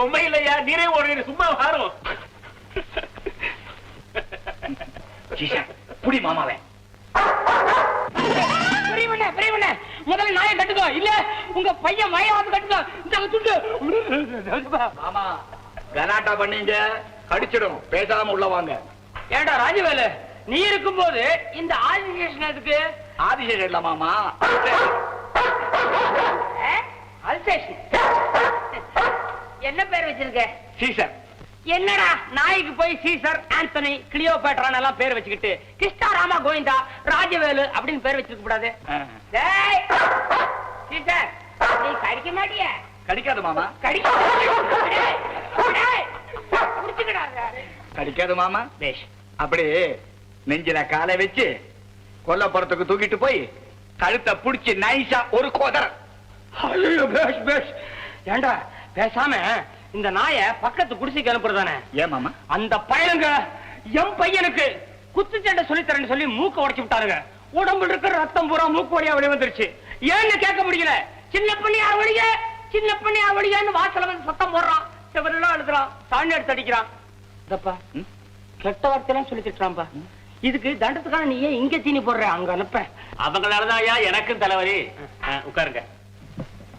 உண்மை இல்லையா நீரே ஒரு சும்மா வாரும் புடி மாமாவே. முதல்ல நாயை கட்டுக்கோ இல்ல உங்க பையன் மயம் கட்டுக்கோ இந்த துண்டு. மாமா கலாட்டா பண்ணீங்க கடிச்சிடும். பேசாம உள்ள வாங்க. ஏண்டா ராஜவேலு நீ இருக்கும்போது இந்த ஆதிசேஷன் எதுக்கு? ஆதிசேஷன் இல்ல மாமா. அல்சேஷன் என்ன பேர் வச்சிருக்க? சீசர். என்னடா நாய்க்கு போய் சீசர் ஆண்டனி கிளியோபேட்ரான் எல்லாம் பேர் வச்சுக்கிட்டு கிருஷ்ணா ராமா கோவிந்தா ராஜவேலு அப்படின்னு பேர் வச்சிருக்க கூடாது. சீசர் நீ கடிக்க மாட்டிய? கடிக்காது மாமா. கடிக்காது மாமா. பேஷ் அப்படி நெஞ்சில காலை வச்சு கொல்லப்புறத்துக்கு தூக்கிட்டு போய் கழுத்தை புடிச்சு நைஸா ஒரு கோதர பேஷ் பேஷ். ஏண்டா பேசாம இந்த நாய பக்கத்து குடிசைக்கு அனுப்புறதானே ஏன் மாமா? அந்த பையனுங்க என் பையனுக்கு குத்துச்சண்டை சொல்லி தரேன்னு சொல்லி மூக்க உடைச்சு விட்டாருங்க. உடம்புல இருக்கிற ரத்தம் பூரா மூக்கு வழியா வெளிய வந்துருச்சு. ஏன்னு கேட்க முடியல. சின்ன பண்ணியா வழிய? சின்ன பண்ணியா வழியான்னு வாசல வந்து சத்தம் போடுறான். செவரெல்லாம் எழுதுறான் சாணி எடுத்து அடிக்கிறான். இதப்பா? கெட்ட வார்த்தையெல்லாம் சொல்லி திட்டுறான்பா. இதுக்கு தண்டத்துக்கான நீ ஏன் இங்க தீனி போடுற? அங்க அனுப்ப. அவங்களாலதான் ஐயா எனக்கும் தலைவலி. உட்காருங்க.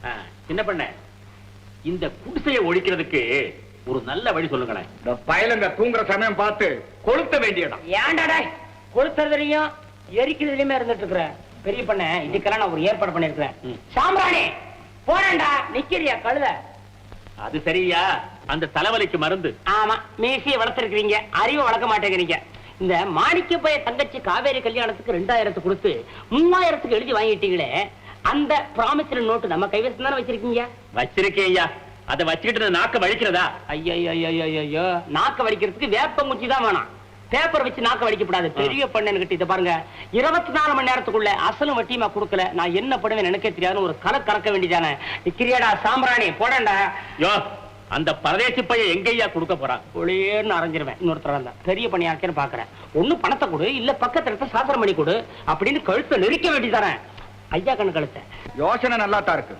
ஆ, சின்ன பண்ண. இந்த குடிசையை ஒழிக்கிறதுக்கு ஒரு நல்ல வழி சொல்லுங்களேன். இந்த பயலுங்க தூங்குற சமயம் பார்த்து கொளுத்த வேண்டியதான் ஏன்டாடா கொளுத்துறதுலயும் எரிக்கிறதுலயுமே இருந்துட்டு இருக்கிற பெரிய பண்ண இதுக்கெல்லாம் நான் ஒரு ஏற்பாடு பண்ணிருக்கிறேன் ம். சாம்பிராணி போறேன்டா. நிக்கிறியா கழுத? அது சரியா? அந்த தலைவலிக்கு மருந்து. ஆமா மீசிய வளர்த்திருக்கிறீங்க. அறிவை வளர்க்க மாட்டேங்கிறீங்க. இந்த மாணிக்க பைய தங்கச்சி காவேரி கல்யாணத்துக்கு ரெண்டாயிரத்து கொடுத்து மூவாயிரத்துக்கு எழுதி வாங்கிட்டீங்களே அந்த ப்ராமிசரி நோட்டு நம்ம கைவசம் தானே வச்சிருக்கீங்க? வச்சிருக்கேன் ஐயா அதை வச்சுக்கிட்டு நாக்க வலிக்கிறதா? ஐயோ நாக்க வடிக்கிறதுக்கு வேப்பங்குச்சி தான் வேணாம். பேப்பர் வச்சு நாக்க வடிக்கப்படாது பெரிய பண்ணு கிட்ட இதை பாருங்க. இருபத்தி நாலு மணி நேரத்துக்குள்ள அசலும் வட்டியுமா கொடுக்கல. நான் என்ன பண்ணுவேன் எனக்கே தெரியாதுன்னு ஒரு கலை கறக்க வேண்டியதானே. கிரியாடா சாம்பிராணி போடண்டா யோ அந்த பரதேசி பையன் எங்கய்யா கொடுக்க போறான்? ஒளியேன்னு அரைஞ்சிருவேன். இன்னொருத்தர் வந்தா. பெரிய பணியாக்கேன்னு பாக்குறேன். ஒண்ணு பணத்தை கொடு இல்ல பக்கத்துல சாஸ்திரம் பண்ணி கொடு. அப்படின்னு கழுத்தை நெரிக்க வேண்டியதானே. ஐயா கண்ணு கழுத்தை. யோசனை நல்லா தான் இருக்கு.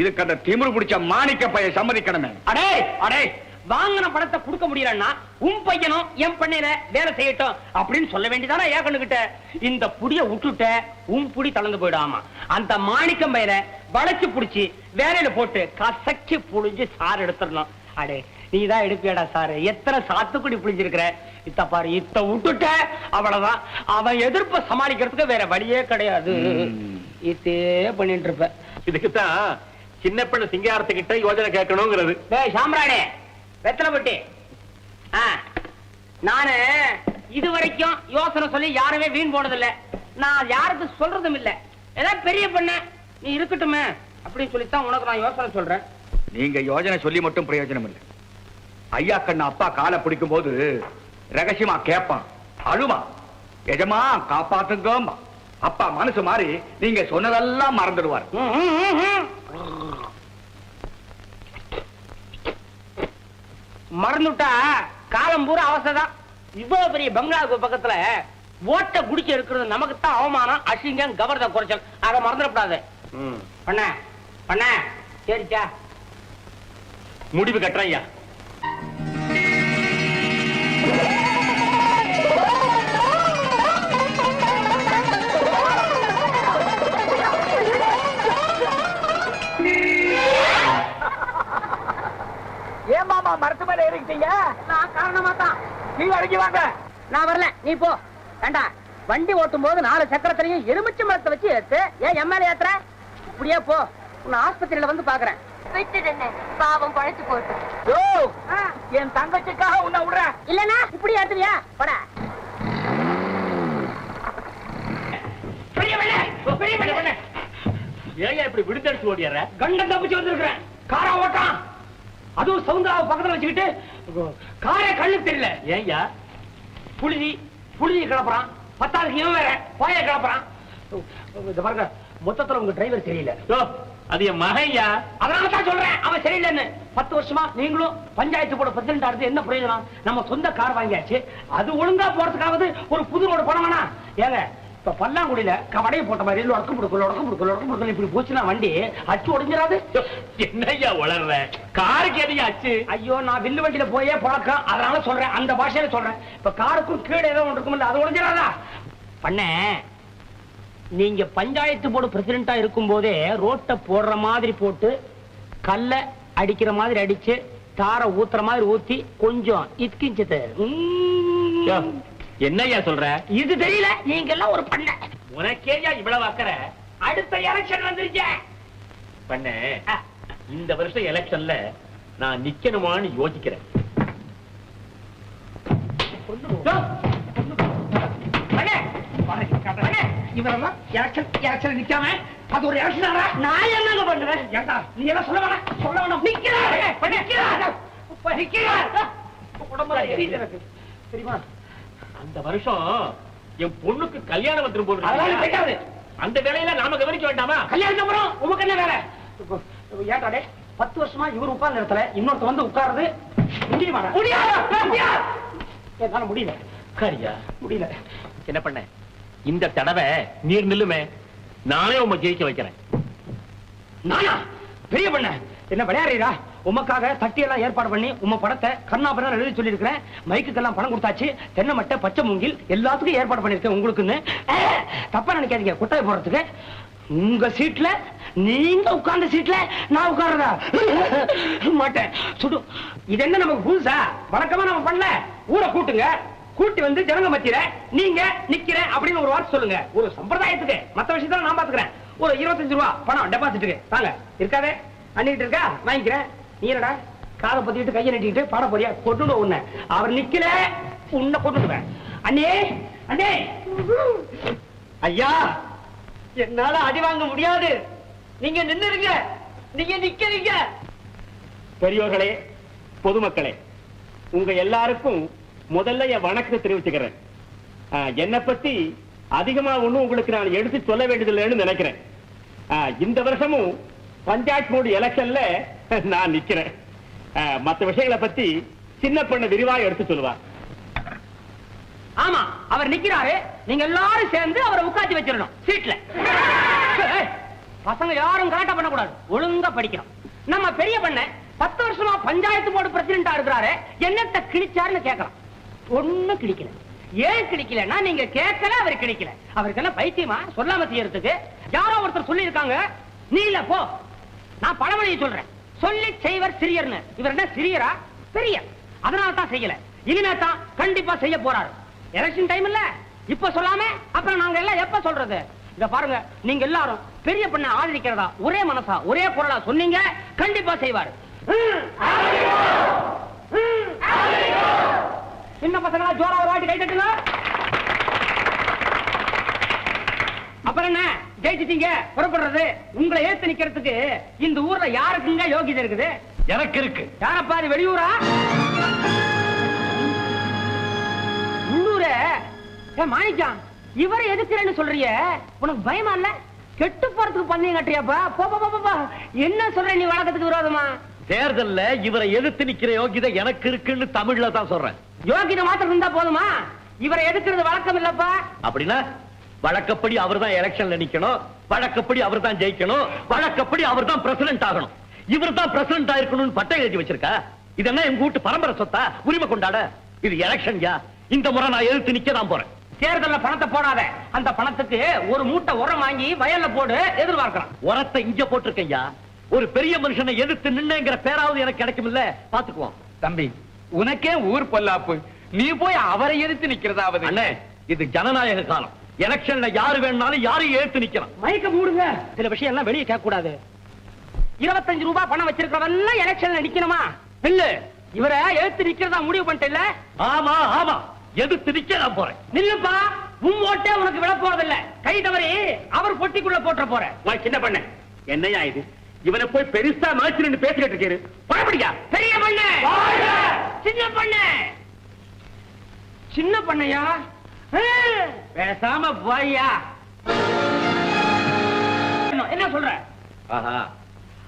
இதுக்கு அந்த திமிரு பிடிச்ச மாணிக்க பைய சம்மதிக்கணுமே. அடே அடே வாங்கின பணத்தை கொடுக்க முடியலன்னா உன் பையனும் என் பண்ணையில வேலை செய்யட்டும் அப்படின்னு சொல்ல வேண்டியதானே ஏன் கண்ணுகிட்ட? இந்த புடிய விட்டுட்ட உன் புடி தளர்ந்து போயிடாமா? அந்த மாணிக்கம் பையல வளைச்சு புடிச்சு வேலையில போட்டு கசக்கி புழிஞ்சு சாறு எடுத்துடணும். அடே நீ தான் எடுப்பியாடா சாரு எத்தனை சாத்துக்குடி புளிஞ்சிருக்கிற இத்த பாரு இத்த விட்டுட்ட அவ்வளவுதான். அவன் எதிர்ப்ப சமாளிக்கிறதுக்கு வேற வழியே கிடையாது. இதே பண்ணிட்டு இருப்ப இதுக்குத்தான் சின்ன பெண்ணு சிங்காரத்துக்கிட்ட யோஜனை கேட்கணுங்கிறது. டேய் சாம்ராணி வெத்தலை பொட்டி. ஆ, நானு இது வரைக்கும் யோசனை சொல்லி யாருமே வீண் போனதில்ல. நான் யாருக்கு சொல்றதும் இல்ல. ஏதாவது பெரிய பண்ண நீ இருக்கட்டுமே அப்படின்னு சொல்லித்தான் உனக்கு நான் யோசனை சொல்றேன். நீங்க யோஜனை சொல்லி மட்டும் பிரயோஜனம் இல்லை. ஐயா கண்ணு அப்பா காலை பிடிக்கும் போது ரகசியமா கேட்பான் அழுவான். எஜமா காப்பாத்துங்கம்மா. அப்பா மனசு மாறி நீங்க சொன்னதெல்லாம் மறந்துடுவார். மறந்துட்டா காலம் பூரா அவசரம் இவ்வளவு பெரிய பங்களாவுக்கு பக்கத்துல ஓட்ட குடிக்க இருக்கிறது நமக்கு தான் அவமானம் அசிங்கம் கவர்த குறைச்சல். அதை மறந்துடக்கூடாது. பண்ண பண்ண. சரிச்சா முடிவு கட்டுறேன் மரத்து மேல ஏறிக்கிட்டீங்க நான் காரணமா தான். வாங்க. நான் வரல. நீ போ. வேண்டா வண்டி ஓட்டும் போது நாலு சக்கரத்திலையும் எலுமிச்சை மரத்தை வச்சு ஏத்து ஏன் எம்எல்ஏ ஏத்துற? இப்படியே போ. உன்னை ஆஸ்பத்திரியில வந்து பாக்குறேன். பாவம் பழைச்சு போட்டு. யோ, என் தங்கச்சிக்காக உன்னை விடுறேன் இல்லனா இப்படி ஏத்துவியா? போட. பெரிய பண்ணு, பெரிய பண்ணு, பண்ணு. ஏன் இப்படி விடுதடிச்சு ஓடிடுற கண்டம் தப்பிச்சு வந்திருக்கிறேன். காரா ஓட்டான். அதுவும் சவுந்தராவை பக்கத்துல வச்சுக்கிட்டு காரே கண்ணு தெரியல. ஏன்யா புழுதி புழுதி கிளப்புறான். பத்தாவது இவன் வேற போய கிளப்புறான். இந்த பாருங்க மொத்தத்துல உங்க டிரைவர் தெரியல. யோ அது என் மகையா? அதனால தான் சொல்றேன் அவன் சரியில்லைன்னு. பத்து வருஷமா நீங்களும் பஞ்சாயத்து போர்டு பிரசிடண்ட் ஆடுறது என்ன பிரயோஜனம்? நம்ம சொந்த கார் வாங்கியாச்சு. அது ஒழுங்கா போறதுக்காவது ஒரு புது ரோடு போன வேணா ஏங்க இப்ப பல்லாங்குடியில கவடையை போட்ட மாதிரி லொடக்கு புடுக்கு லொடக்கு புடுக்கு லொடக்கு புடுக்கு இப்படி போச்சுன்னா வண்டி அச்சு உடைஞ்சிராது என்னய்யா வளர்ற காருக்கு எதையா ஆச்சு ஐயோ நான் வில்லு வண்டியில போயே பழக்கம். அதனால சொல்றேன் அந்த பாஷையில சொல்றேன். இப்ப காருக்கும் கீழே ஏதோ ஒன்று இருக்கும்ல அது உடைஞ்சிராதா பண்ண நீங்க பஞ்சாயத்து போர்டு பிரசிடென்டா இருக்கும் போதே ரோட்டை போடுற மாதிரி போட்டு கல்ல அடிக்கிற மாதிரி அடிச்சு தார ஊத்துற மாதிரி ஊத்தி கொஞ்சம் இத்கிஞ்சது யோ, என்னய்யா சொல்ற? இது தெரியல. நீங்க எல்லாம் ஒரு பண்ண. உனக்கேயா இவ்வளவு அக்கறை? அடுத்த எலெக்ஷன் வந்துருச்சு. பண்ண இந்த வருஷம் எலெக்ஷன்ல நான் நிக்கணுமான்னு யோசிக்கிறேன். இவரெல்லாம் எலெக்ஷன் எலெக்ஷன் நிக்காம அது ஒரு எலெக்ஷன் நான் என்னங்க பண்ணுவேன்? ஏண்டா நீ எல்லாம் சொல்ல வேணாம். சொல்ல வேணாம். நிக்கிறாரு. நிக்கிறாரு. நிக்கிறாரு. உடம்புல எரியுது எனக்கு. தெரியுமா? அந்த வருஷம் என் பொண்ணுக்கு கல்யாணம் வந்துரும் போல அதெல்லாம். கிடைக்காது. அந்த வேலையில நாம கவனிக்க வேண்டாமா? கல்யாணத்துக்கு அப்புறம் உமக்கு என்ன வேலை? டேய், பத்து வருஷமா இவர் உட்கார்ந்த இடத்துல இன்னொருத்த வந்து உட்காருது முடியுமா என்னால முடியல. உட்காரியா முடியல. என்ன பண்ண? இந்த தடவை நீர் நில்லுமே. நானே உங்க ஜெயிக்க வைக்கிறேன். நானா? பெரிய பண்ண. என்ன விளையாடுறீரா? உமக்காக தட்டி எல்லாம் ஏற்பாடு பண்ணி உம படத்தை கர்ணாபுரம் எழுதி சொல்லியிருக்கிறேன். மைக்குக்கெல்லாம் பணம் கொடுத்தாச்சு. தென்னை மட்டை பச்சை மூங்கில் எல்லாத்துக்கும் ஏற்பாடு பண்ணிருக்கேன் உங்களுக்குன்னு. தப்பா நினைக்காதீங்க. குட்டாய் போடுறதுக்கு. உங்க சீட்ல நீங்க உட்கார்ந்த சீட்ல நான் உட்கார்றதா? மாட்டேன். சுடு. இது என்ன நமக்கு புதுசா? வழக்கமா நம்ம பண்ணல. ஊரை கூட்டுங்க. கூட்டி வந்து ஜனங்க மத்தியில நீங்க நிக்கிற அப்படின்னு ஒரு வார்த்தை சொல்லுங்க. ஒரு சம்பிரதாயத்துக்கு. மத்த விஷயத்த நான் பாத்துக்கிறேன். ஒரு இருபத்தஞ்சு ரூபா பணம் டெபாசிட்டுக்கு தாங்க. இருக்காதே? அண்ணிட்டு இருக்கா? வாங்கிக்கிறேன். நீ என்னடா காதை பத்திட்டு கையை நட்டிக்கிட்டு பாட போறியா? கொட்டுடு உன்னை. அவர் நிக்கல உன்னை கொட்டுடுவேன் அண்ணே அண்ணே. ஐயா என்னால அடி வாங்க முடியாது. நீங்க நின்னுருங்க. நீங்க நிக்கிறீங்க. பெரியோர்களே பொதுமக்களே உங்க எல்லாருக்கும் முதல்ல என் வணக்கத்தை தெரிவிச்சுக்கிறேன். ஆஹ், என்னை பத்தி அதிகமா ஒண்ணும் உங்களுக்கு நான் எடுத்து சொல்ல வேண்டியதில்லைன்னு நினைக்கிறேன். ஆஹ், இந்த வருஷமும் பஞ்சாயத்து போர்டு எலெக்ஷன்ல நான் நிக்கிறேன். மத்த விஷயங்களை பத்தி சின்ன பொண்ணு விரிவா எடுத்து சொல்லுவார் ஆமா அவர் நிக்கிறாரு. நீங்க எல்லாரும் சேர்ந்து அவரை உட்காந்து வச்சிடணும் சீட்ல. பசங்க யாரும் கரெக்டா பண்ணக்கூடாது. ஒழுங்கா படிக்கணும். நம்ம பெரிய பண்ண பத்து வருஷமா பஞ்சாயத்து போர்டு பிரசிடண்டா இருக்கிறாரு. என்னத்த கிழிச்சாருன்னு கேட்கலாம். ஒண்ணு கிழிக்கல. ஏன் கிடைக்கலன்னா நீங்க கேட்கல அவர் கிடைக்கல அவருக்கு என்ன பைத்தியமா? சொல்லாம செய்யறதுக்கு யாரோ ஒருத்தர் சொல்லி இருக்காங்க நீ இல்ல போ. நான் பழமொழியை சொல்றேன். சொல்லி செய்வர் சிறியர்னு. இவர் என்ன சிறியரா? பெரிய அதனால தான் செய்யல. இனிமே தான் கண்டிப்பா செய்ய போறாரு. எலெக்ஷன் டைம் இல்ல. இப்ப சொல்லாம அப்புறம் நாங்க எல்லாம் எப்ப சொல்றது? இத பாருங்க நீங்க எல்லாரும் பெரிய பண்ண ஆதரிக்கிறதா ஒரே மனசா ஒரே குரலா சொன்னீங்க கண்டிப்பா செய்வாரு. என்ன சின்ன பசங்களா ஜோரா ஒரு வாட்டி கை தட்டுங்க. அப்புறம் என்ன? ஜெயிச்சிட்டீங்க புறப்படுறது. உங்களை ஏத்து நிக்கிறதுக்கு இந்த ஊர்ல யாருக்குங்க யோகிதை இருக்குது? எனக்கு இருக்கு. யாரப்பா அது வெளியூரா? உள்ளூரே? ஏ மாணிக்கம் இவரை எதுக்குறேன்னு சொல்றிய. உனக்கு பயமா இல்ல? கெட்டு போறதுக்கு பந்தயம் கட்டுறியாப்பா? போ போ, போ, போ, போ. என்ன சொல்ற நீ வழக்கத்துக்கு விரோதமா? தேர்தல்ல இவரை எதிர்த்து நிக்கிற யோகிதை எனக்கு இருக்குன்னு தமிழ்ல தான் சொல்றேன். யோகிதை மாத்திரம் இருந்தா போதுமா? இவரை எதுக்குறது வழக்கம் இல்லப்பா. அப்படின்னா வழக்கப்படி அவர் தான் எலெக்ஷன்ல நிக்கணும். வழக்கப்படி அவர் தான் ஜெயிக்கணும். வழக்கப்படி அவர் தான் பிரசிடென்ட் ஆகணும். இவர் தான் பிரசிடென்ட் ஆயிருக்கணும்னு பட்டம் எழுதி வச்சிருக்கா? இது என்ன எங்க வீட்டு பரம்பரை சொத்தா? உரிமை கொண்டாட? இது எலெக்ஷன் யா இந்த முறை நான் எதிர்த்து நிக்க தான் போறேன். தேர்தல்ல பணத்தை போடாத. அந்த பணத்துக்கு ஒரு மூட்டை உரம் வாங்கி வயல்ல போடு எதிர்பார்க்கலாம். உரத்தை இங்க போட்டிருக்கையா ஒரு பெரிய மனுஷனை எதிர்த்து நின்னுங்கிற பேராவது எனக்கு கிடைக்கும் இல்ல பாத்துக்குவோம் தம்பி உனக்கே ஊர் பொல்லாப்பு. நீ போய் அவரை எதிர்த்து நிக்கிறதாவது. இது ஜனநாயக காலம். எலெக்ஷன்ல யாரு வேணும்னாலும் யாரையும் எழுத்து நிக்கலாம். மைக்க மூடுங்க. சில விஷயம் எல்லாம் வெளியே கேட்க கூடாது இருபத்தஞ்சு ரூபாய் பணம் வச்சிருக்கிறவெல்லாம் எலெக்ஷன்ல நிக்கணுமா? இல்ல. இவரை எழுத்து நிக்கிறதா முடிவு பண்ணிட்டல ஆமா ஆமா. எதிர்த்து நிக்க நான் போறேன். நில்லுப்பா. உன் ஓட்டே உனக்கு விழ போறதில்ல. கை தவறி அவர் பொட்டிக்குள்ள போட்டுற போற. சின்ன பண்ண? என்னையா இது? இவனை போய் பெருசா மனுஷன் பேசிக்கிட்டு இருக்காரு. பழப்படியா பெரிய பண்ண. சின்ன பண்ண. சின்ன பண்ணையா? பேசாம போய்யா. என்ன- என்ன சொல்ற? ஆஹா.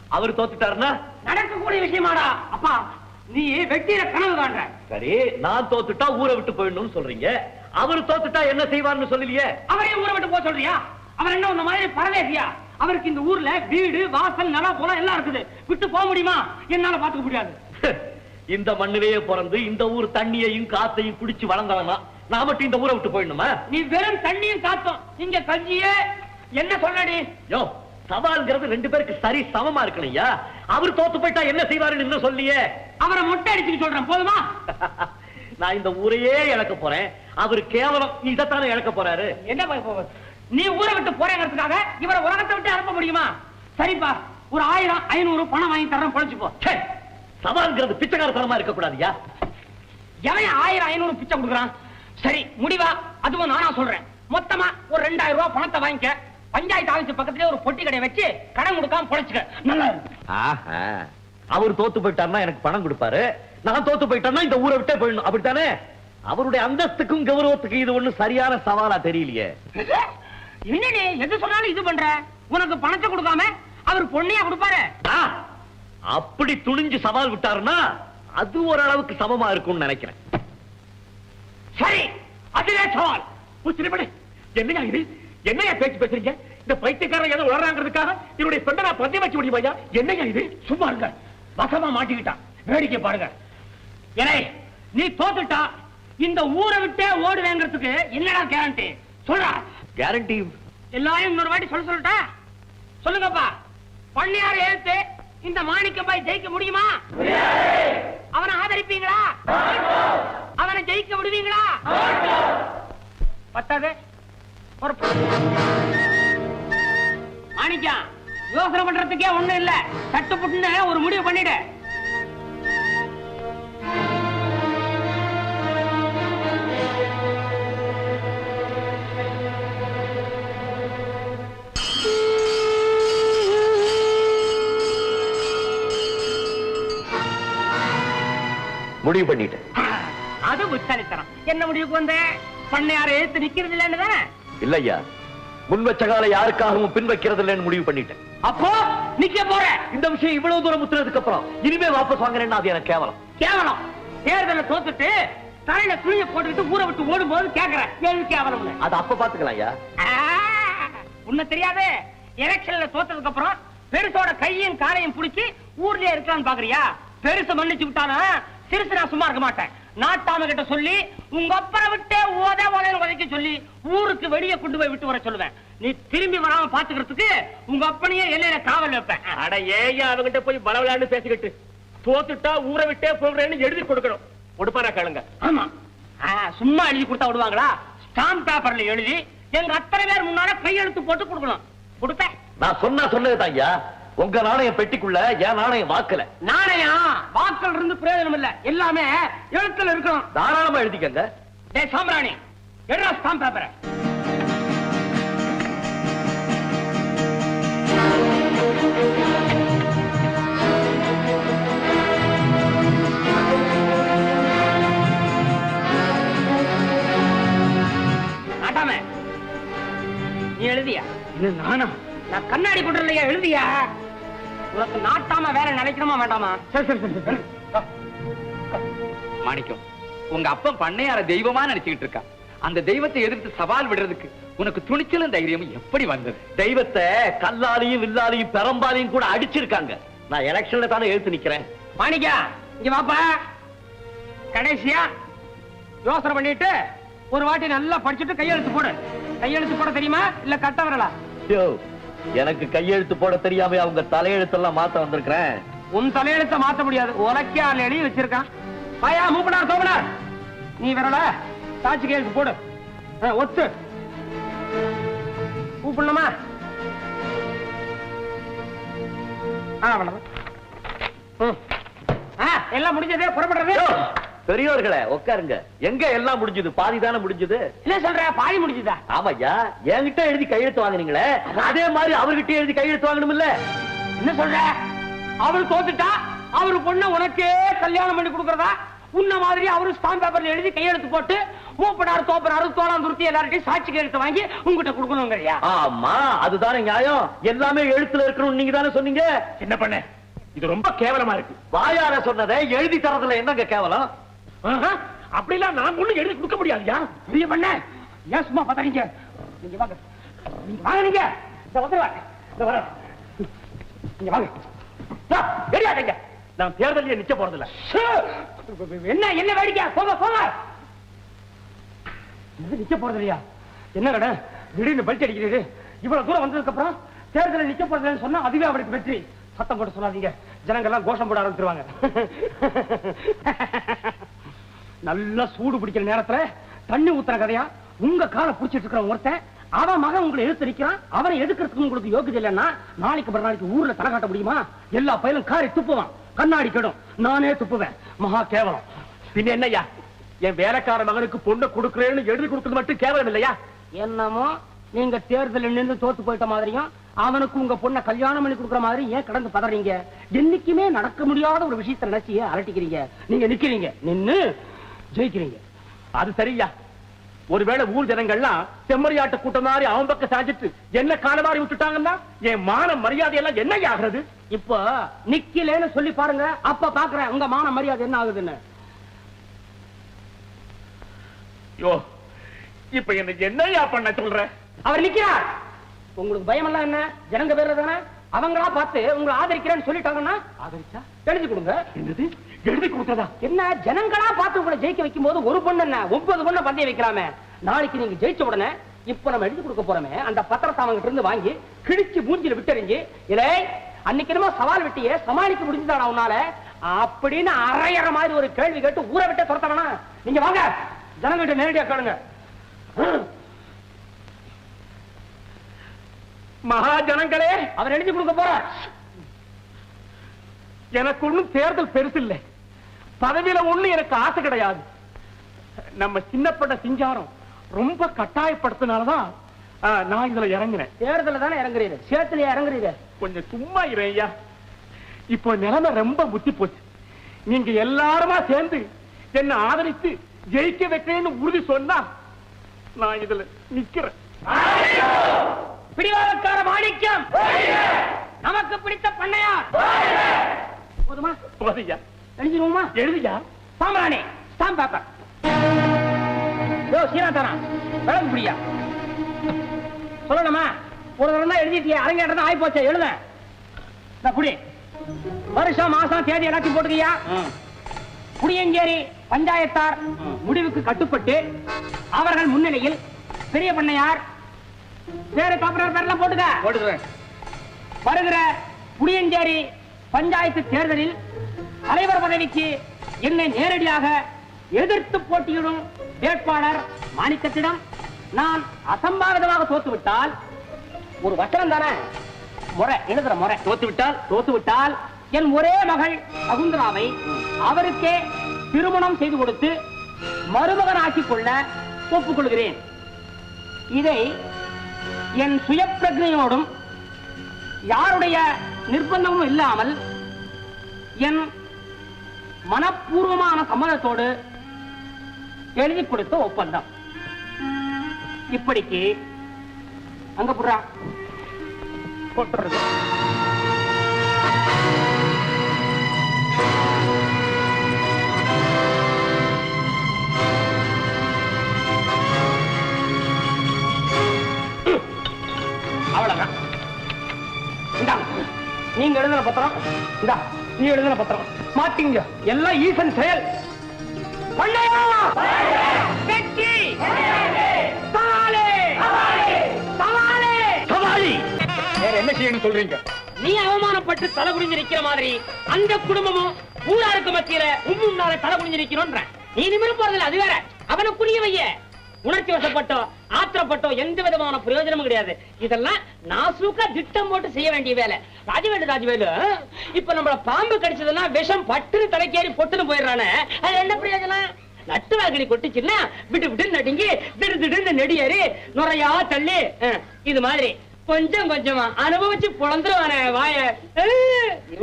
அவர் தோத்துட்டாருன்னா? நடக்கக்கூடிய விஷயமாடா. அப்பா நீ வெட்டியில கனவு காண்ற. சரி நான் தோத்துட்டா ஊரை விட்டு போயிடணும்னு சொல்றீங்க. அவர் தோத்துட்டா என்ன செய்வார்னு சொல்லலையே? அவரையும் ஊரை விட்டு போக சொல்றியா? அவர் என்ன உன்ன மாதிரி பரதேசியா? அவருக்கு இந்த ஊர்ல வீடு வாசல் நிலம் போல எல்லாம் இருக்குது. விட்டு போக முடியுமா? என்னால பாத்துக்க முடியாது. இந்த மண்ணிலேயே பிறந்து இந்த ஊர் தண்ணியையும் காத்தையும் குடிச்சு வளர்ந்தவனா நான் மட்டும் இந்த ஊரை விட்டு போயிடணுமா? நீ வெறும் தண்ணியும் காத்தும் இங்க கஞ்சியே என்ன சொல்லடி யோ சவால்ங்கிறது ரெண்டு பேருக்கு சரி சமமா இருக்கணையா அவர் தோத்து போயிட்டா என்ன செய்வாருன்னு இன்னும் சொல்லியே. அவரை மொட்டை அடிச்சுக்க சொல்றேன். போதுமா? நான் இந்த ஊரையே இழக்க போறேன். அவர் கேவலம் இதைத்தானே இழக்க போறாரு. என்ன? நீ ஊரை விட்டு போறேங்கிறதுக்காக இவரை உலகத்தை விட்டு அனுப்ப முடியுமா? சரிப்பா ஒரு ஆயிரம் ஐநூறு பணம் வாங்கி தரேன் பொழைச்சுப்போ ச்சே, சவால்ங்கிறது பிச்சைக்காரத்தனமா இருக்க கூடாதுயா எவன் ஆயிரம் ஐநூறு பிச்சை கொடுக்குறான்? சரி முடிவா. அதுவும் நானா சொல்றேன். மொத்தமா ஒரு ரெண்டாயிரம் ரூபாய் பணத்தை வாங்கிக்க. பஞ்சாயத்து ஆபீஸ் பக்கத்துலயே ஒரு பொட்டி கடையை வச்சு கடன் கொடுக்காம பொழைச்சுக்க. நல்லா ஆஹா. அவர் தோத்து போயிட்டாருன்னா எனக்கு பணம் கொடுப்பாரு. நான் தோத்து போயிட்டேன்னா இந்த ஊரை விட்டே போயிடணும். அப்படித்தானே? அவருடைய அந்தஸ்துக்கும் கௌரவத்துக்கும் இது ஒண்ணும் சரியான சவாலா தெரியலையே. என்னடி எது சொன்னாலும் இது பண்ற? உனக்கு பணத்தை கொடுக்காம அவர் பொண்ணையா கொடுப்பாரு. அப்படி துணிஞ்சு சவால் விட்டாருன்னா அது ஓரளவுக்கு சமமா இருக்கும்னு நினைக்கிறேன். சரி அதுவே சவால். உச்சிரிப்படி, என்னையா இது? என்னையா பேச்சு பேசுறீங்க? இந்த பைத்தியக்காரன் ஏதோ உளறாங்கிறதுக்காக என்னுடைய ஃப்ரெண்டை நான் பந்தயம் வச்சு முடியுமாயா என்னையா இது? சும்மா இருங்க. வசமா மாட்டிக்கிட்டான் வேடிக்கை பாருங்க. ஏனே நீ தோத்துட்டா இந்த ஊரை விட்டே ஓடுவேங்கிறதுக்கு என்னடா கேரண்டி சொல்றா. கேரண்டி எல்லாரும் இன்னொரு வாட்டி சொல்ல சொல்லட்டா? சொல்லுங்கப்பா. பண்ணையார எழுத்து இந்த மாணிக்கம் பாய் ஜெயிக்க முடியுமா? அவனை ஆதரிப்பீங்களா? அவனை ஜெயிக்க விடுவீங்களா? பத்தாது ஒரு மாணிக்கம் யோசனை பண்றதுக்கே ஒண்ணும் இல்ல. சட்டு புட்டுன்னு ஒரு முடிவு பண்ணிடு. முடிவு பண்ணிட்டேன். புத்தாலித்தனம் என்ன முடிவுக்கு வந்த? பண்ணையார எழுத்து நிக்கிறது இல்லன்னு இல்லையா? முன் வச்ச கால யாருக்காகவும் பின் வைக்கிறது இல்லைன்னு முடிவு பண்ணிட்டேன். அப்போ நிக்க போற. இந்த விஷயம் இவ்வளவு தூரம் முத்துனதுக்கு அப்புறம் இனிமே வாபஸ் வாங்குறேன்னா அது எனக்கு கேவலம். கேவலம். தேர்தல தோத்துட்டு தலையில துணியை போட்டுக்கிட்டு ஊரை விட்டு ஓடும்போது கேக்குறேன். ஏழு கேவலம்னு? அது அப்ப பாத்துக்கலாம் ஐயா. உன்னை தெரியாது. எலெக்ஷன்ல தோத்ததுக்கு அப்புறம் பெருசோட கையும் காலையும் புடிச்சு ஊர்லயே இருக்கலாம்னு பாக்குறியா? பெருசு மன்னிச்சு விட்டானா சிறுசு நான் சும்மா இருக்க மாட்டேன். நாட்டாம கிட்ட சொல்லி உங்க அப்பரை விட்டே ஓத ஓதைன்னு உதைக்க சொல்லி ஊருக்கு வெளியே கொண்டு போய் விட்டு வர சொல்லுவேன். நீ திரும்பி வராம பாத்துக்கிறதுக்கு உங்க அப்பனையே எல்லையில காவல் வைப்பேன். அட ஏயா அவங்கிட்ட போய் பலவிளாண்டு பேசிக்கிட்டு. தோத்துட்டா ஊரை விட்டே போகிறேன்னு எழுதி கொடுக்கணும். கொடுப்பாரா கேளுங்க. ஆமா. சும்மா எழுதி கொடுத்தா விடுவாங்களா? ஸ்டாம்ப் பேப்பர்ல எழுதி எங்க அத்தனை பேர் முன்னால கையெழுத்து போட்டு கொடுக்கணும். கொடுப்பேன். நான் சொன்னா சொன்னதுதான் ஐயா உங்க நாணயம் பெட்டிக்குள்ள என் நாணயம் வாக்கல. நாணயம் வாக்கள் இருந்து பிரயோஜனம் இல்ல. எல்லாமே எழுத்துல இருக்கணும். தாராளமா எழுதிக்கங்க. டேய் சாம்பிராணி. எடுறா ஸ்டாம்ப் பேப்பரை நீ எழுதியா? இது நானா? நான் கண்ணாடி இல்லையா எழுதியா? உனக்கு நாட்டாம வேற நினைக்கணுமா வேண்டாமா? சரி சரி சரி மாணிக்கம் உங்க அப்பன் பண்ணையார தெய்வமா நினைச்சுக்கிட்டு இருக்கா. அந்த தெய்வத்தை எதிர்த்து சவால் விடுறதுக்கு உனக்கு துணிச்சலும் தைரியமும் எப்படி வந்தது? தெய்வத்தை கல்லாலையும் வில்லாலையும் பெரம்பாலையும் கூட அடிச்சிருக்காங்க. நான் எலெக்ஷன்ல தானே எழுத்து நிக்கிறேன். மாணிக்கா இங்க வாப்பா. கடைசியா யோசனை பண்ணிட்டு ஒரு வாட்டி நல்லா படிச்சுட்டு கையெழுத்து போடு. கையெழுத்து போட தெரியுமா? இல்ல கட்ட வரலா? எனக்கு கையெழுத்து போட தெரியாம அவங்க தலையெழுத்தெல்லாம் மாத்த வந்திருக்கிறேன். உன் தலையெழுத்த மாத்த முடியாது. உலக்கியால் எழுதி வச்சிருக்கான். பாயா மூப்பனார் சோமனார். நீ வரல சாட்சி கையெழுத்து போடு. ஒத்து. கூப்பிடணுமா ஆ அவ்வளவுதான். ம். ஆ, எல்லாம் முடிஞ்சதே? புறப்படுறது? பெரியோர்களே உட்காருங்க எங்க எல்லாம் முடிஞ்சது? பாதி தானே முடிஞ்சது? என்ன சொல்ற பாதி முடிஞ்சுதா? ஆமாய்யா. என்கிட்ட எழுதி கையெழுத்து வாங்குனீங்களே? அதே மாதிரி அவர்கிட்ட எழுதி கையெழுத்து வாங்கணும் இல்ல என்ன சொல்ற? அவரு தோத்துட்டா அவரு பொண்ண உனக்கே கல்யாணம் பண்ணி கொடுக்கறதா? உன்ன மாதிரி அவரு ஸ்டாம்ப் பேப்பர்ல எழுதி கையெழுத்து போட்டு மூப்பனார் தோப்பனாரு தோளாம் துருத்தி எல்லார்ட்டையும் சாட்சி கையெழுத்து வாங்கி உங்ககிட்ட கொடுக்கணுங்கறியா? ஆமா அதுதானே நியாயம். எல்லாமே எழுத்துல இருக்கணும் நீங்க தானே சொன்னீங்க? என்ன பண்ண? இது ரொம்ப கேவலமா இருக்கு. வாயார சொன்னதை எழுதி தரதுல என்னங்க கேவலம்? அப்படிலாம் நான் ஒண்ணும் எழுதி கொடுக்க முடியாதுயா? பெரிய பண்ண ஏன் சும்மா பதறீங்க? நீங்க வாங்க. நீங்க வாங்க நீங்க. இந்த வந்துருவாங்க இந்த வர நீங்க வாங்க. வா, நான் தேர்தலையே நிக்க போறதில்ல. என்ன என்ன வேடிக்கை? போங்க போங்க. நிக்க போறது இல்லையா என்ன கடை? திடீர்னு பல்ட் அடிக்கிறது இவ்வளவு தூரம் வந்ததுக்கு அப்புறம் தேர்தலில் நிக்க போறதில்லைன்னு சொன்னா அதுவே அவருக்கு வெற்றி. சத்தம் போட்டு சொல்லாதீங்க. ஜனங்கள்லாம் கோஷம் போட ஆரம்பிச்சிருவாங்க. நல்லா சூடு பிடிக்கிற நேரத்துல தண்ணி ஊத்துற கதையா? உங்க காலை புடிச்சிட்டு இருக்கிற ஒருத்தன் அவன் மகன் உங்களை எதிர்த்து நிக்கிறான் அவனை எதுக்கிறதுக்கு உங்களுக்கு யோகியதை இல்லைன்னா நாளைக்கு மறு நாளைக்கு ஊர்ல தலை காட்ட முடியுமா? எல்லா பயிலும் காரி துப்புவான். கண்ணாடி கெடும். நானே துப்புவேன். மகா கேவலம். பின்ன என்னய்யா? என் வேலைக்கார மகனுக்கு பொண்ணு கொடுக்கறேன்னு எழுதி கொடுத்தது மட்டும் கேவலம் இல்லையா? என்னமோ? நீங்க தேர்தலில் நின்று தோத்து போயிட்ட மாதிரியும் அவனுக்கு உங்க பொண்ணை கல்யாணம் பண்ணி கொடுக்குற மாதிரி ஏன் கடந்து பதறீங்க? என்னைக்குமே நடக்க முடியாத ஒரு விஷயத்தை நினைச்சு அரட்டிக்கிறீங்க? நீங்க நிக்கிறீங்க. நின்னு ஜெயிக்கிறீங்க. அது சரியா? ஒருவேளை ஊர் ஜனங்கள்லாம் செம்மறியாட்டு கூட்டம் மாதிரி அவன் பக்கம் சாஞ்சிட்டு என்ன காலவாரி விட்டுட்டாங்கன்னா என் மான மரியாதை எல்லாம் என்ன ஆகிறது? இப்போ நிக்கலேன்னு சொல்லி பாருங்க அப்ப பாக்குறேன் உங்க மான மரியாதை என்ன ஆகுதுன்னு. யோ இப்ப என்ன என்னய்யா பண்ண சொல்ற? அவர் நிக்கிறார். உங்களுக்கு பயம் எல்லாம் என்ன? ஜனங்க பேர் தானே? அவங்களா பார்த்து உங்களை ஆதரிக்கிறேன்னு சொல்லிட்டாங்கன்னா? ஆதரிச்சா? எழுதி கொடுங்க. என்னது? எழுதி கொடுத்ததா? என்ன ஜனங்களா பார்த்து உங்களை ஜெயிக்க வைக்கும் போது ஒரு பொண்ணு என்ன? ஒன்பது பொண்ணு பந்தயம் வைக்கலாமே. நாளைக்கு நீங்க ஜெயிச்ச உடனே இப்ப நம்ம எழுதி கொடுக்க போறோமே. அந்த பத்திரத்தை அவங்க இருந்து வாங்கி கிழிச்சு மூஞ்சில விட்டறிஞ்சு இலே அன்னைக்கு என்னமோ சவால் விட்டியே சமாளிக்க முடிஞ்சுதாடா உன்னால? அப்படின்னு அரையற மாதிரி ஒரு கேள்வி கேட்டு ஊரை விட்டு துரத்தவனா? நீங்க வாங்க. ஜனங்கிட்ட நேரடியா கேளுங்க. மகா ஜனங்களே அவர் எழுதி கொடுக்க போறார். எனக்கு ஒண்ணும் தேர்தல் பெருசு இல்லை பதவியில ஒண்ணு எனக்கு ஆசை கிடையாது. நம்ம சின்னப்பட்ட சிங்காரம் ரொம்ப கட்டாயப்படுத்தினாலதான் நான் இதுல இறங்கினேன் தேர்தல தானே இறங்குறீரு? சேத்துல இறங்குறீரு. கொஞ்சம் சும்மா இரு ஐயா இப்போ நிலைமை ரொம்ப புத்தி போச்சு. நீங்க எல்லாருமா சேர்ந்து என்ன ஆதரித்து ஜெயிக்க வைக்கிறேன்னு உறுதி சொன்னா நான் இதுல நிக்கிறேன். பிடிவாதக்கார மாணிக்கம். நமக்கு பிடித்த பண்ணையார் போதுமா? போதையா எழுதிடுவோமா? எழுதியா? சாம்பிராணி ஸ்டாம்ப் பேப்பர் யோ சீனாதானா விளக்கு பிடியா? சொல்லணுமா? ஒரு தடவை தான் எழுதிட்டியா அரங்கேற்றம் ஆகி போச்சு எழுத. இந்த புடி. வருஷம் மாசம் தேதி எல்லாத்தையும் போட்டுக்கியா? புடியஞ்சேரி பஞ்சாயத்தார் முடிவுக்கு கட்டுப்பட்டு அவர்கள் முன்னிலையில் பெரிய பண்ணையார் பேரு காப்பரர் பேர்லாம் போட்டுக்க. போட்டுக்கிறேன். வருகிற புளியஞ்சேரி பஞ்சாயத்து தேர்தலில் தலைவர் பதவிக்கு என்னை நேரடியாக எதிர்த்து போட்டியிடும் வேட்பாளர் மாணிக்கத்திடம் நான் அசம்பாவிதமாக தோத்துவிட்டால் ஒரு வசனம் தானே? முறை எழுதுற முறை. தோத்து விட்டால் தோத்து விட்டால் என் ஒரே மகள் சகுந்தராவை அவருக்கே திருமணம் செய்து கொடுத்து மருமகன் ஆக்கிக் கொள்ள ஒப்புக்கொள்கிறேன். இதை என் சுய பிரஜையோடும் யாருடைய நிர்பந்தமும் இல்லாமல் என் மனப்பூர்வமான சம்மதத்தோடு எழுதி கொடுத்த ஒப்பந்தம். இப்படிக்கு அங்க புறா போட்டுறது. நீங்க எழுதின பத்திரம் இந்தா நீ எழுதின பத்திரம். மாட்டீங்க. எல்லாம் ஈசன் செயல். பண்ணையா! வெற்றி! சவாலே! சவாலே! வேற என்ன செய்யணும் சொல்றீங்க? நீ அவமானப்பட்டு தலை குனிஞ்சு நிக்கிற மாதிரி அந்த குடும்பமும் ஊராருக்கு மத்தியில உம்முன்னால தலை குனிஞ்சு நிக்கிறோன்ற. நீ நிமிர போறதில்ல அது வேற. அவனை புரிய வைய. உணர்ச்சி வசப்பட்டோ ஆத்திரப்பட்டோ எந்த விதமான பிரயோஜனமும் கிடையாது. இதெல்லாம் நாசூக்கா திட்டம் போட்டு செய்ய வேண்டிய வேலை. ராஜவேலு ராஜவேலு இப்ப நம்மள பாம்பு கடிச்சதுன்னா விஷம் பட்டுன்னு தலைக்கேறி பொட்டுன்னு போயிடுறானே. அது என்ன பிரயோஜனம்? நட்டு வாகனி கொட்டுச்சுன்னா விட்டு விட்டு நடுங்கி திடு திடுன்னு நெடியேறி நுரையா தள்ளி இது மாதிரி கொஞ்சம் கொஞ்சமா அனுபவிச்சு பொழந்துருவானே வாய.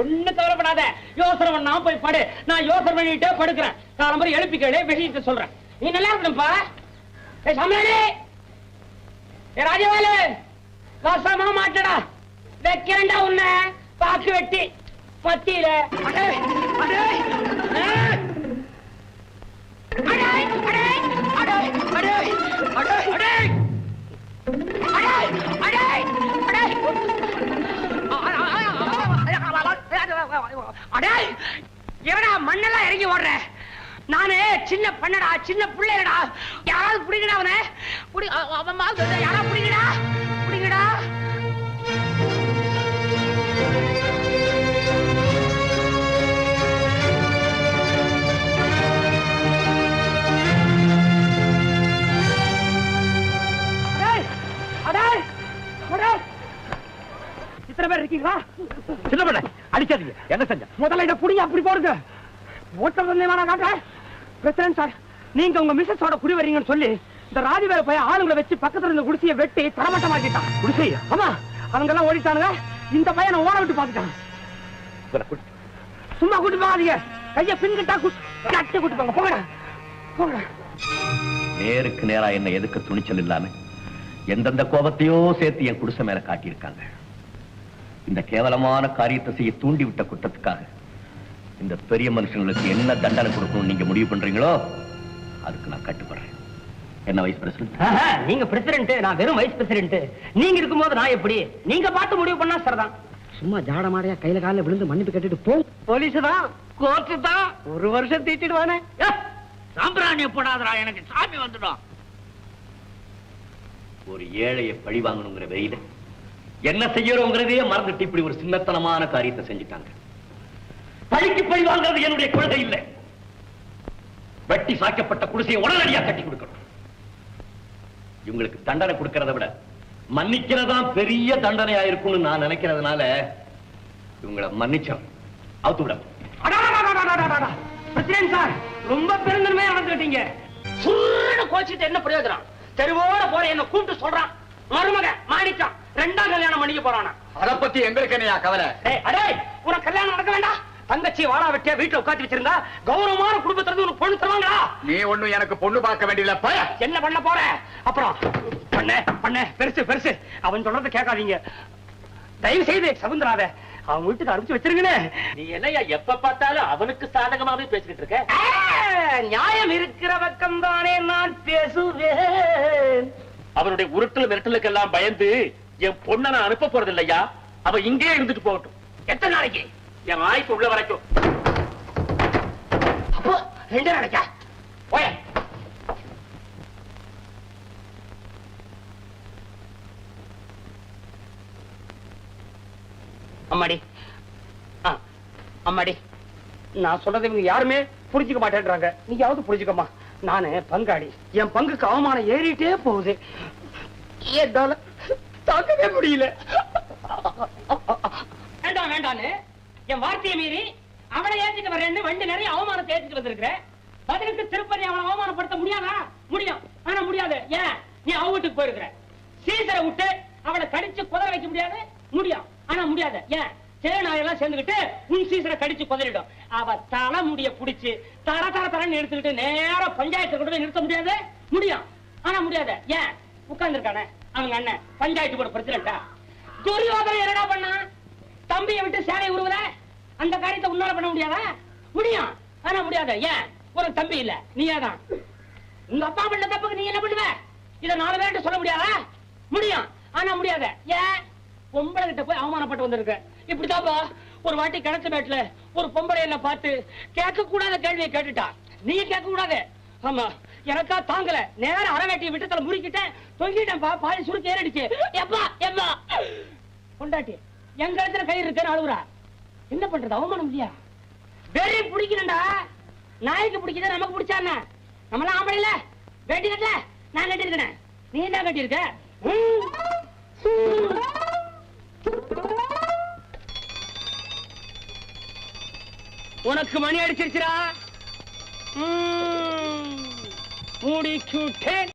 ஒண்ணு கவலைப்படாத. யோசனை பண்ணாம போய் படு. நான் யோசனை பண்ணிட்டே படுக்கிறேன். காலம்பரம் எழுப்பி கேளு விஷயத்தை சொல்றேன். நீ நல்லா இருக்கணும்ப்பா சமையலே ராஜவேலு வசமா மாட்டடா. வைக்கிறேன்டா உன்னை. பாக்கு வெட்டி. மத்தியில அடே, அடே, அடே. பிரசிடன்ட் சார் நீங்க உங்க மிஸ்ஸஸோட குடி வர்றீங்கன்னு சொல்லி இந்த ராஜவேல போய் ஆளுங்களை வச்சு பக்கத்துல இருந்த குடிசையை வெட்டி தரமட்டமாக்கிட்டான். குடிசையா? ஆமா அவங்க எல்லாம் ஓடிட்டானுங்க. இந்த பையனை ஓட விட்டு பாத்துட்டான் சும்மா கூட்டு போகாதீங்க. கைய பின்கிட்டா கட்டி கூட்டு போங்க. போங்கடா. போங்கடா. நேருக்கு நேரா என்ன எதுக்கு துணிச்சல் இல்லாம எந்தெந்த கோபத்தையோ சேர்த்து என் குடிசை மேல காட்டியிருக்காங்க. இந்த கேவலமான காரியத்தை செய்ய தூண்டி விட்ட குற்றத்துக்காக இந்த பெரிய மனுஷங்களுக்கு என்ன தண்டனை கொடுக்கணும் நீங்க முடிவு பண்றீங்களோ அதுக்கு நான் கட்டுப்படுறேன். என்ன வைஸ் பிரசிடன்ட் நீங்க பிரசிடென்ட் நான் வெறும் வைஸ் பிரசிடென்ட் நீங்க இருக்கும்போது நான் எப்படி? நீங்க பார்த்து முடிவு பண்ணா சரிதான். சும்மா ஜாட மாடையா கையில காலில் விழுந்து மன்னிப்பு கட்டிட்டு போ. போலீஸ் தான் கோர்ட்டு தான். ஒரு வருஷம் தீட்டிடுவானே சாம்பிராணிய போடாதடா எனக்கு சாமி வந்துடும். ஒரு ஏழையை பழி வாங்கணுங்கிற வெயில என்ன செய்யறோங்கிறதையே மறந்துட்டு இப்படி ஒரு சின்னத்தனமான காரியத்தை செஞ்சுட்டாங்க. பழிக்கு பழி வாங்குறது என்னுடைய கொள்கை இல்லை. வெட்டி சாக்கப்பட்ட குடிசையை உடனடியா கட்டி கொடுக்கணும். இவங்களுக்கு தண்டனை கொடுக்கறத விட மன்னிக்கிறதா பெரிய தண்டனையா இருக்கும்னு நான் நினைக்கிறதுனால இவங்களை மன்னிச்சோம். அவுத்து விட பிரசிடென்ட் சார். ரொம்ப பெருந்தன்மையா நடந்துட்டீங்க சுருன்னு கோச்சிட்டு என்ன பிரயோஜனம்? தெருவோட போற என்ன கூப்பிட்டு சொல்றான். மருமக மாணிக்கம் ரெண்டாம் கல்யாணம் பண்ணிக்க போறானா. அத பத்தி எங்களுக்கு என்னையா கவலை? அடே உனக்கு கல்யாணம் நடக்க வேண்டாம். தங்கச்சி வாழா வெட்டியா வீட்டுல உட்காந்து வச்சிருந்தா கௌரவமான குடும்பத்துல இருந்து உனக்கு பொண்ணு தருவாங்களா? நீ ஒண்ணும் எனக்கு பொண்ணு பார்க்க வேண்டியல பய. என்ன பண்ண போற? அப்புறம் பண்ண பண்ண பெருசு பெருசு. அவன் சொல்றதை கேட்காதீங்க. தயவு செய்து சகுந்தராத அவன் வீட்டுக்கு அனுப்பிச்சு வச்சிருங்கன்னு நீ என்னையா எப்ப பார்த்தாலும் அவனுக்கு சாதகமாவே பேசிக்கிட்டு இருக்க? நியாயம் இருக்கிற பக்கம் தானே நான் பேசுவேன். அவனுடைய உருட்டல் மிரட்டலுக்கு எல்லாம் பயந்து என் பொண்ணை நான் அனுப்ப போறது இல்லையா அவ இங்கே இருந்துட்டு போகட்டும். எத்தனை நாளைக்கு? என் வாய்ப்பு உள்ள வரைக்கும். அப்போ ரெண்டு நாளைக்கா போய. அம்மாடி. அம்மாடி. நான் சொன்னது இவங்க யாருமே புரிஞ்சுக்க மாட்டேன்றாங்க. நீயாவது புரிஞ்சுக்கம்மா. நானு பங்காளி. என் பங்குக்கு அவமானம் ஏறிட்டே போகுது. என்னால தாக்கவே முடியல. வேண்டாம் வேண்டான்னு என் வார்த்தையை மீறி அவனை ஏற்றிட்டு வரேன்னு வண்டி நிறைய அவமானத்தை ஏற்றிட்டு வந்திருக்கிற. பதிலுக்கு திருப்பதி அவனை அவமானப்படுத்த முடியாதா? முடியும். ஆனா முடியாது. ஏன்? நீ அவ வீட்டுக்கு போயிருக்கிற. சீசரை விட்டு அவளை கடிச்சு குதற வைக்க முடியாது? முடியும். ஆனா முடியாது. ஏன்? சேனாயெல்லாம் சேர்ந்துகிட்டு உன் சீசரை கடிச்சு குதறிடும். அவ தலை முடிய புடிச்சு தர தர தரன்னு எடுத்துக்கிட்டு நேரா பஞ்சாயத்து கொண்டு போய் நிறுத்த முடியாது? முடியும். ஆனா முடியாது. ஏன்? உட்கார்ந்துருக்கானே. அவங்க அண்ணன் பஞ்சாயத்து கூட பிரசிடண்டா. துரியோதனை என்னடா பண்ணா தம்பியை விட்டு சேலை உருவல அந்த காரியத்தை உன்னால பண்ண முடியாதா? முடியும். ஆனா முடியாது? ஏன்? ஒரு தம்பி இல்ல. நீயே தான் உங்க அப்பா பண்ண தப்புக்கு நீ என்ன பண்ணுவ? இத நாலு பேர்கிட்ட சொல்ல முடியாதா? முடியும். ஆனா முடியாத. ஏன்? பொம்பளை கிட்ட போய் அவமானப்பட்டு வந்திருக்க. இப்படிதாப்பா ஒரு வாட்டி கிணத்து மேட்ல ஒரு பொம்பளை என்ன பார்த்து கேட்க கூடாத கேள்வியை கேட்டுட்டா. நீ கேட்க கூடாது ஆமா. எனக்கா தாங்கல. நேரம் அறவேட்டியை விட்டத்துல முறிக்கிட்டேன். தொங்கிட்டேன் பா பாதி சுருக்கு ஏறிடுச்சு. எப்பா எப்பா. கொண்டாட்டி எங்க இடத்துல கயிறு இருக்கேன்னு அழுகுறா என்ன பண்றது அவமானம் இல்லையா? வெறி பிடிக்கணும்டா. நாய்க்கு பிடிக்குதா நமக்கு பிடிச்சா நம்மளாம் ஆம்பளை இல்ல. வேட்டி கட்டல நான் கட்டியிருக்கிறேன். நீ என்ன கட்டியிருக்க? உனக்கு மணி அடிச்சிருச்சுரா ம். முடிச்சுட்டேன்.